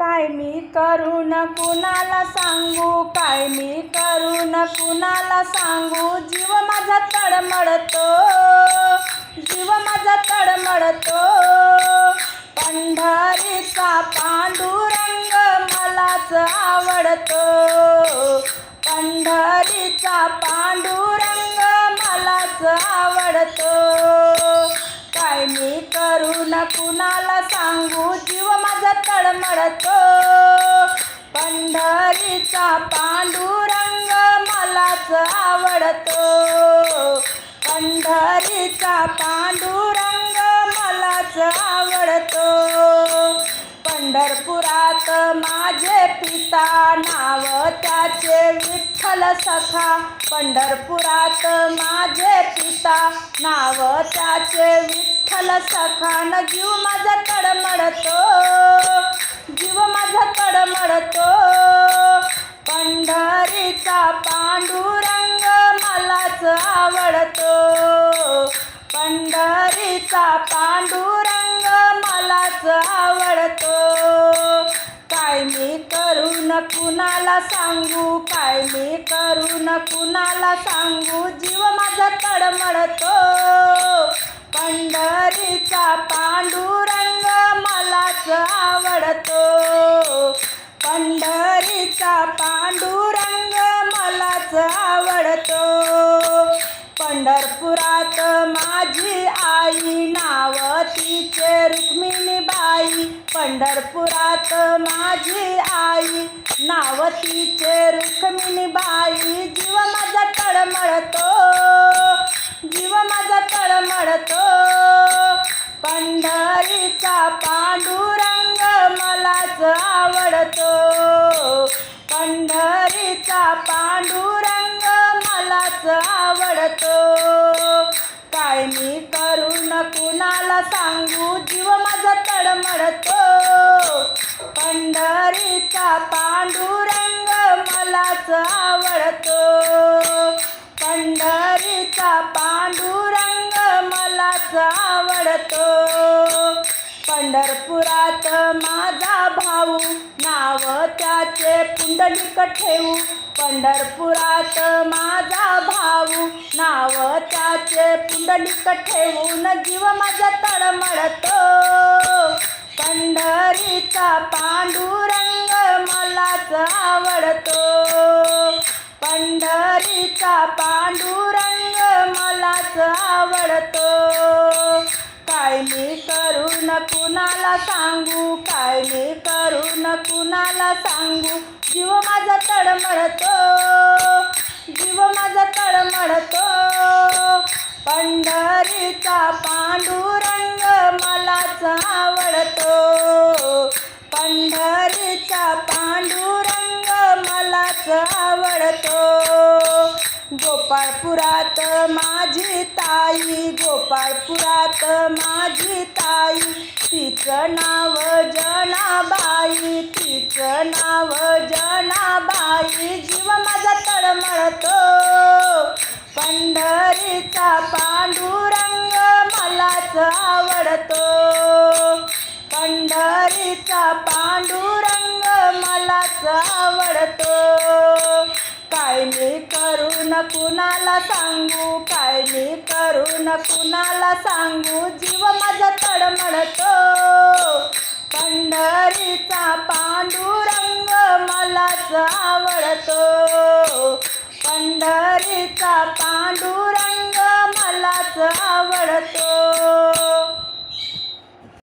काय मी करू न कुणाला सांगू? काय मी करू न कुणाला सांगू? जीव माझा तडमडतो. जीव माझा तडमडतो. पंढरीचा पांडुरंग मलाच आवडतो. पंढरीचा पांडुरंग मलाच आवडतो. काय मी करून कुणाला माझा पंढरीचा पांडुरंग मलाच आवडतो. पंढरीचा पांडुरंग मलाच आवडतो. पंढरपुरात माझे पिता नाव त्याचे विठ्ठल सखा. पंढरपुरात माझे पिता नाव त्याचे विठ्ठल सखा. न जीव माझा तडमडतो जीव माझा तडमडतो. पंढरीचा पांडुरंग मलाच आवडतो. पंढरीचा पांडुरंग मलाच आवडतो. काय मी करून कुणाला सांगू? काय मी करून कुणाला सांगू? जीव माझा तडमडतो पंढरीचा पांडुरंग मलाच आवडतो. पंढरीचा पांडुरंग मलाच आवडतो. पंढरपुरात माझी आई नाव तिचे आई पंढरपुरात माझी आई. नाव तिचे रुक्मिणीबाई जीव माझा तळमळतो. जीव माझा तळमळतो. पंढरीचा पांडुरंग मलाच आवडतो. पंढरीचा पांडुरंग मलाच पंढरीचा पांडुरंग मलाच आवडतो पंढरपुरात माझा भाऊ नाव त्याचे पुंडलिक ठेवू. पंढरपुरात माझा भाऊ नाव त्याचे पुंडलिक ठेवून जीव माझा तळमळतो. पंढरीचा पांडू पांडुरंग मलाच आवडतो. काय मी करून कुणाला सांगू काय मी करून कुणाला सांगू? जीव माझा तडमडतो जीव माझा तडमडतो. पंढरीचा पांडुरंग मलाच आवडतो. पंढरीचा पांडुरंग मलाच आवडतो गोपाळपुरात माझी ताई गोपाळपुरात माझी ताई. तिचं नाव जनाबाई तिचं नाव जनाबाई. जीव माझा तळमळतो. पंढरीचा पांडुरंग मलाच आवडतो. पंढरीचा पांडुरंग मलाच आवडतो. कुणाला सांगू? काय मी करून कुणाला सांगू? जीव माझा तडम